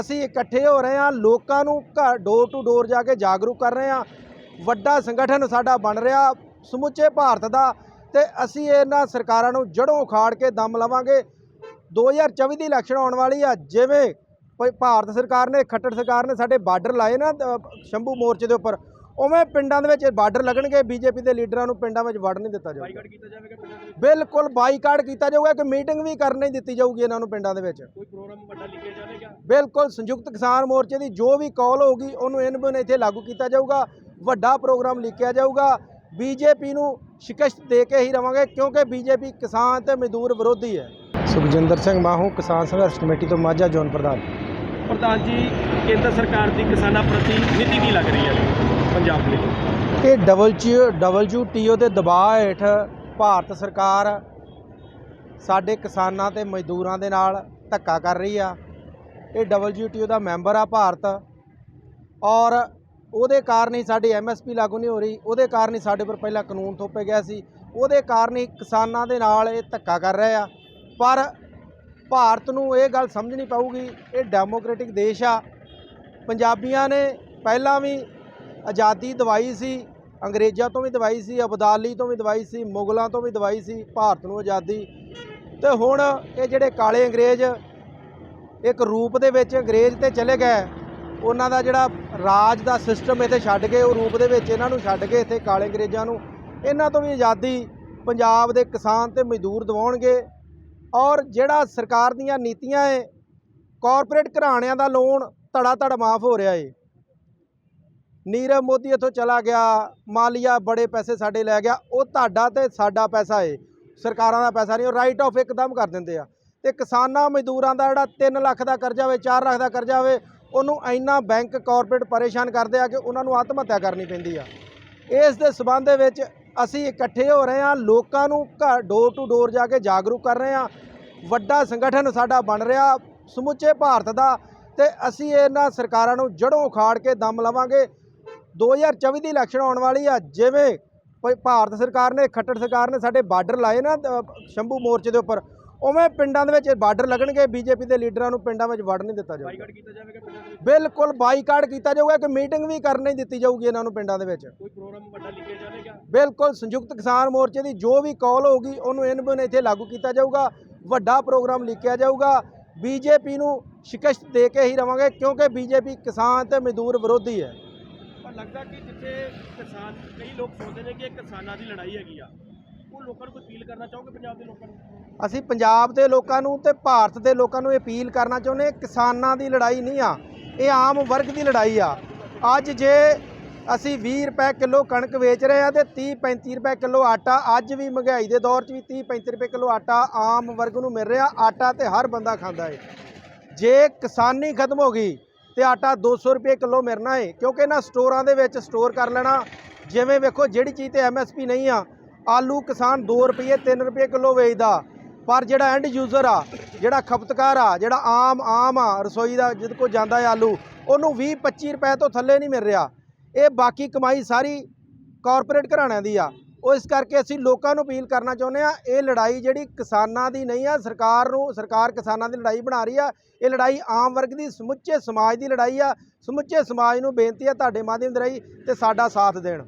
ਅਸੀਂ ਇਕੱਠੇ ਹੋ ਰਹੇ ਹਾਂ, ਲੋਕਾਂ ਨੂੰ ਘਰ ਡੋਰ ਟੂ ਡੋਰ ਜਾ ਕੇ ਜਾਗਰੂਕ ਕਰ ਰਹੇ ਹਾਂ। ਵੱਡਾ ਸੰਗਠਨ ਸਾਡਾ ਬਣ ਰਿਹਾ, ਸਮੁੱਚੇ ਭਾਰਤ ਦਾ ਤੇ ਅਸੀਂ ਇਹਨਾਂ ਸਰਕਾਰਾਂ ਨੂੰ ਜੜੋਂ ਉਖਾੜ ਕੇ ਦਮ ਲਵਾਂਗੇ। 2024 ਦੀ ਇਲੈਕਸ਼ਨ ਆਉਣ ਵਾਲੀ ਆ, ਜਿਵੇਂ ਭ- ਭਾਰਤ ਸਰਕਾਰ ਨੇ, ਖੱਟੜ ਸਰਕਾਰ ਨੇ ਸਾਡੇ ਬਾਰਡਰ ਲਾਏ ਨਾ ਸ਼ੰਭੂ ਮੋਰਚੇ ਦੇ ਉੱਪਰ। ਉਵੇਂ ਪਿੰਡਾਂ ਦੇ ਵਿੱਚ ਬਾਰਡਰ ਲੱਗਣਗੇ ਬੀਜੇਪੀ ਦੇ ਲੀਡਰਾਂ ਨੂੰ ਪਿੰਡਾਂ ਵਿੱਚ ਵੜ ਨਹੀਂ ਦਿੱਤਾ ਜਾਊਗਾ। ਬਾਈਕਾਟ ਕੀਤਾ ਜਾਵੇਗਾ ਪਿੰਡਾਂ ਦੇ ਵਿੱਚ? ਬਿਲਕੁਲ ਬਾਈਕਾਟ ਕੀਤਾ ਜਾਊਗਾ ਕਿ ਮੀਟਿੰਗ ਵੀ ਕਰਨ ਨਹੀਂ ਦਿੱਤੀ ਜਾਊਗੀ ਇਹਨਾਂ ਨੂੰ ਪਿੰਡਾਂ ਦੇ ਵਿੱਚ। ਕੋਈ ਪ੍ਰੋਗਰਾਮ ਵੱਡਾ ਲਿਖਿਆ ਜਾਵੇਗਾ ਬਿਲਕੁਲ ਸੰਯੁਕਤ ਕਿਸਾਨ ਮੋਰਚੇ ਦੀ ਜੋ ਵੀ ਕਾਲ ਹੋਊਗੀ ਉਹਨੂੰ ਇਨਬਨ ਇੱਥੇ ਲਾਗੂ ਕੀਤਾ ਜਾਊਗਾ। ਵੱਡਾ ਪ੍ਰੋਗਰਾਮ ਲਿਖਿਆ ਜਾਊਗਾ। ਬੀਜੇਪੀ ਨੂੰ ਸ਼ਿਕਸਤ ਦੇ ਕੇ ਹੀ ਰਵਾਂਗੇ ਕਿਉਂਕਿ ਬੀਜੇਪੀ ਕਿਸਾਨ ਤੇ ਮਜ਼ਦੂਰ ਵਿਰੋਧੀ ਹੈ। ਸੁਖਜਿੰਦਰ ਸਿੰਘ ਮਾਹੂ ਕਿਸਾਨ ਸੰਘਰਸ਼ ਕਮੇਟੀ ਤੋਂ ਮਾਝਾ ਜ਼ੋਨ ਪ੍ਰਧਾਨ। ਪ੍ਰਧਾਨ ਜੀ, ਕੇਂਦਰ ਸਰਕਾਰ ਦੀ ਕਿਸਾਨਾਂ ਪ੍ਰਤੀ ਨੀਤੀ ਕੀ ਲੱਗ ਰਹੀ ਹੈ ਪੰਜਾਬ ਦੇ ਵਿੱਚ ਇਹ ਡਬਲਯੂ ਡਬਲਯੂਟੀਓ ਦੇ ਦਬਾਅ ਹੇਠ ਭਾਰਤ ਸਰਕਾਰ ਸਾਡੇ ਕਿਸਾਨਾਂ ਤੇ ਮਜ਼ਦੂਰਾਂ ਦੇ ਨਾਲ ਧੱਕਾ ਕਰ ਰਹੀ ਆ। ਇਹ ਡਬਲਯੂਟੀਓ ਦਾ ਮੈਂਬਰ ਆ ਭਾਰਤ ਔਰ ਉਹਦੇ ਕਾਰਨ ਹੀ ਸਾਡੀ ਐਮਐਸਪੀ ਲਾਗੂ ਨਹੀਂ ਹੋ ਰਹੀ, ਉਹਦੇ ਕਾਰਨ ਹੀ ਸਾਡੇ ਪਰ ਪਹਿਲਾਂ ਕਾਨੂੰਨ ਥੋਪੇ ਗਿਆ ਸੀ, ਉਹਦੇ ਕਾਰਨ ਹੀ ਕਿਸਾਨਾਂ ਦੇ ਨਾਲ ਇਹ ਧੱਕਾ ਕਰ ਰਹੇ ਆ। ਪਰ ਭਾਰਤ ਨੂੰ ਇਹ ਗੱਲ ਸਮਝਣੀ ਪਊਗੀ, ਇਹ ਡੈਮੋਕ੍ਰੈਟਿਕ ਦੇਸ਼ ਆ। ਪੰਜਾਬੀਆਂ ਨੇ ਪਹਿਲਾਂ ਵੀ ਆਜ਼ਾਦੀ ਦਵਾਈ ਸੀ, ਅੰਗਰੇਜ਼ਾਂ ਤੋਂ ਵੀ ਦਵਾਈ ਸੀ, ਅਬਦਾਲੀ ਤੋਂ ਵੀ ਦਵਾਈ ਸੀ, ਮੁਗਲਾਂ ਤੋਂ ਵੀ ਦਵਾਈ ਸੀ, ਭਾਰਤ ਨੂੰ ਆਜ਼ਾਦੀ। ਤੇ ਹੁਣ ਇਹ ਜਿਹੜੇ ਕਾਲੇ ਅੰਗਰੇਜ਼ ਇੱਕ ਰੂਪ ਦੇ ਵਿੱਚ ਅੰਗਰੇਜ਼ ਤੇ ਚਲੇ ਗਏ, ਉਹਨਾਂ ਦਾ ਜਿਹੜਾ ਰਾਜ ਦਾ ਸਿਸਟਮ ਇੱਥੇ ਛੱਡ ਕੇ, ਉਹ ਰੂਪ ਦੇ ਵਿੱਚ ਇਹਨਾਂ ਨੂੰ ਛੱਡ ਕੇ ਇੱਥੇ ਕਾਲੇ ਅੰਗਰੇਜ਼ਾਂ ਨੂੰ, ਇਹਨਾਂ ਤੋਂ ਵੀ ਆਜ਼ਾਦੀ ਪੰਜਾਬ ਦੇ ਕਿਸਾਨ ਤੇ ਮਜ਼ਦੂਰ ਦਿਵਾਉਣਗੇ। ਔਰ ਜਿਹੜਾ ਸਰਕਾਰ ਦੀਆਂ ਨੀਤੀਆਂ ਏ ਕਾਰਪੋਰੇਟ ਘਰਾਣਿਆਂ ਦਾ ਲੋਨ ਧੜਾ ਧੜ ਮਾਫ ਹੋ ਰਿਹਾ ਏ। ਨੀਰਵ ਮੋਦੀ ਇੱਥੋਂ ਚਲਾ ਗਿਆ, ਮਾਲੀਆ ਬੜੇ ਪੈਸੇ ਸਾਡੇ ਲੈ ਗਿਆ, ਉਹ ਤੁਹਾਡਾ ਤੇ ਸਾਡਾ ਪੈਸਾ ਏ। ਸਰਕਾਰਾਂ ਦਾ ਪੈਸਾ ਨਹੀਂ, ਉਹ ਰਾਈਟ ਆਫ ਇੱਕਦਮ ਕਰ ਦਿੰਦੇ ਆ। ਤੇ ਕਿਸਾਨਾਂ ਮਜ਼ਦੂਰਾਂ ਦਾ ਜਿਹੜਾ 3 ਲੱਖ ਦਾ ਕਰਜ਼ਾ ਹੋਵੇ 4 ਲੱਖ ਦਾ ਕਰਜ਼ਾ ਹੋਵੇ ਉਹਨੂੰ ਇੰਨਾ ਬੈਂਕ ਕਾਰਪੋਰੇਟ ਪਰੇਸ਼ਾਨ ਕਰਦੇ ਆ ਕਿ ਉਹਨਾਂ ਨੂੰ ਆਤਮ ਹੱਤਿਆ ਕਰਨੀ ਪੈਂਦੀ ਆ। ਇਸ ਦੇ ਸਬੰਧ ਦੇ ਵਿੱਚ ਅਸੀਂ ਇਕੱਠੇ ਹੋ ਰਹੇ ਹਾਂ ਲੋਕਾਂ ਨੂੰ ਘਰ ਡੋਰ ਟੂ ਡੋਰ ਜਾ ਕੇ ਜਾਗਰੂਕ ਕਰ ਰਹੇ ਹਾਂ ਵੱਡਾ ਸੰਗਠਨ ਸਾਡਾ ਬਣ ਰਿਹਾ ਸਮੁੱਚੇ ਭਾਰਤ ਦਾ ਤੇ ਅਸੀਂ ਇਹਨਾਂ ਸਰਕਾਰਾਂ ਨੂੰ ਜੜੋਂ ਉਖਾੜ ਕੇ ਦਮ ਲਵਾਂਗੇ। 2024 ਦੀ ਇਲੈਕਸ਼ਨ ਆਉਣ ਵਾਲੀ ਆ ਜਿਵੇਂ ਭਾਰਤ ਸਰਕਾਰ ਨੇ ਖੱਟੜ ਸਰਕਾਰ ਨੇ ਸਾਡੇ ਬਾਰਡਰ ਲਾਏ ਨਾ ਸ਼ੰਭੂ ਮੋਰਚੇ ਦੇ ਉੱਪਰ ਉਵੇਂ ਪਿੰਡਾਂ ਦੇ ਵਿੱਚ ਬਾਰਡਰ ਲੱਗਣਗੇ ਬੀਜੇਪੀ ਦੇ ਲੀਡਰਾਂ ਨੂੰ ਪਿੰਡਾਂ ਵਿੱਚ ਵੜ ਨਹੀਂ ਦਿੱਤਾ ਜਾਊਗਾ। ਬਿਲਕੁਲ ਬਾਈਕਾਟ ਕੀਤਾ ਜਾਊਗਾ ਕਿ ਮੀਟਿੰਗ ਵੀ ਕਰਨ ਨਹੀਂ ਦਿੱਤੀ ਜਾਊਗੀ ਇਹਨਾਂ ਨੂੰ ਪਿੰਡਾਂ ਦੇ ਵਿੱਚ। ਕੋਈ ਪ੍ਰੋਗਰਾਮ ਵੱਡਾ ਲਿਖਿਆ ਜਾਵੇਗਾ? ਬਿਲਕੁਲ ਸੰਯੁਕਤ ਕਿਸਾਨ ਮੋਰਚੇ ਦੀ ਜੋ ਵੀ ਕਾਲ ਹੋਊਗੀ ਉਹਨੂੰ ਇਨਬਨ ਇੱਥੇ ਲਾਗੂ ਕੀਤਾ ਜਾਊਗਾ। ਵੱਡਾ ਪ੍ਰੋਗਰਾਮ ਲਿਖਿਆ ਜਾਊਗਾ। ਬੀਜੇਪੀ ਨੂੰ ਸ਼ਿਕਸਤ ਦੇ ਕੇ ਹੀ ਰਵਾਂਗੇ ਕਿਉਂਕਿ ਬੀਜੇਪੀ ਕਿਸਾਨ ਤੇ ਮਜ਼ਦੂਰ ਵਿਰੋਧੀ ਹੈ। ਪਰ ਲੱਗਦਾ ਕਿ ਜਿੱਥੇ ਕਿਸਾਨ ਕਈ ਲੋਕ ਸੋਚਦੇ ਨੇ ਕਿ ਇਹ ਕਿਸਾਨਾਂ ਦੀ ਲੜਾਈ ਹੈਗੀ ਆ। ਉਹ ਲੋਕਾਂ ਨੂੰ ਅਪੀਲ ਕਰਨਾ ਚਾਹੋਗੇ ਪੰਜਾਬ ਦੇ ਲੋਕਾਂ ਨੂੰ? ਅਸੀਂ ਪੰਜਾਬ ਦੇ ਲੋਕਾਂ ਨੂੰ ਤੇ ਭਾਰਤ ਦੇ ਲੋਕਾਂ ਨੂੰ ਅਪੀਲ ਕਰਨਾ ਚਾਹੁੰਦੇ ਕਿਸਾਨਾਂ ਦੀ ਲੜਾਈ ਨਹੀਂ ਆ ਇਹ ਆਮ ਵਰਗ ਦੀ ਲੜਾਈ ਆ। ਅੱਜ ਜੇ ਅਸੀਂ 20 ਰੁਪਏ ਕਿਲੋ ਕਣਕ ਵੇਚ ਰਹੇ ਆ ਤੇ 30 35 ਰੁਪਏ ਕਿਲੋ ਆਟਾ ਅੱਜ ਵੀ ਮਹਿੰਗਾਈ ਦੇ ਦੌਰ 'ਚ ਵੀ 30 35 ਰੁਪਏ ਕਿਲੋ ਆਟਾ ਆਮ ਵਰਗ ਨੂੰ ਮਿਲ ਰਿਹਾ। ਆਟਾ ਤੇ ਹਰ ਬੰਦਾ ਖਾਂਦਾ ਏ। ਜੇ ਕਿਸਾਨੀ ਖਤਮ ਹੋ ਗਈ ਤੇ ਆਟਾ 200 ਰੁਪਏ ਕਿਲੋ ਮਿਲਣਾ ਏ, ਕਿਉਂਕਿ ਇਹਨਾਂ ਸਟੋਰਾਂ ਦੇ ਵਿੱਚ ਸਟੋਰ ਕਰ ਲੈਣਾ। ਜਿਵੇਂ ਵੇਖੋ, ਜਿਹੜੀ ਚੀਜ਼ ਤੇ ਐਮਐਸਪੀ ਨਹੀਂ ਆ, ਆਲੂ ਕਿਸਾਨ 2 ਰੁਪਏ 3 ਰੁਪਏ ਕਿਲੋ ਵੇਚਦਾ। ਪਰ ਜਿਹੜਾ ਐਂਡ ਯੂਜ਼ਰ ਆ, ਜਿਹੜਾ ਖਪਤਕਾਰ ਆ, ਜਿਹੜਾ ਆਮ ਆਮ ਆ, ਰਸੋਈ ਦਾ ਜਿਹਦੇ ਕੋਲ ਜਾਂਦਾ ਹੈ ਆਲੂ, ਉਹਨੂੰ 20 25 ਰੁਪਏ ਤੋਂ ਥੱਲੇ ਨਹੀਂ ਮਿਲ ਰਿਹਾ। ਇਹ ਬਾਕੀ ਕਮਾਈ ਸਾਰੀ ਕਾਰਪੋਰੇਟ ਘਰਾਣਿਆਂ ਦੀ ਆ। ਉਹ ਇਸ ਕਰਕੇ ਅਸੀਂ ਲੋਕਾਂ ਨੂੰ ਅਪੀਲ ਕਰਨਾ ਚਾਹੁੰਦੇ ਆ ਇਹ ਲੜਾਈ ਜਿਹੜੀ ਕਿਸਾਨਾਂ ਦੀ ਨਹੀਂ ਆ, ਸਰਕਾਰ ਨੂੰ, ਸਰਕਾਰ ਕਿਸਾਨਾਂ ਦੀ ਲੜਾਈ ਬਣਾ ਰਹੀ ਆ। ਇਹ ਲੜਾਈ ਆਮ ਵਰਗ ਦੀ, ਸਮੁੱਚੇ ਸਮਾਜ ਦੀ ਲੜਾਈ ਆ। ਸਮੁੱਚੇ ਸਮਾਜ ਨੂੰ ਬੇਨਤੀ ਆ ਤੁਹਾਡੇ ਮਾਧਿਅਮ ਦੇ ਰਾਹੀਂ ਤੇ ਸਾਡਾ ਸਾਥ ਦੇਣ।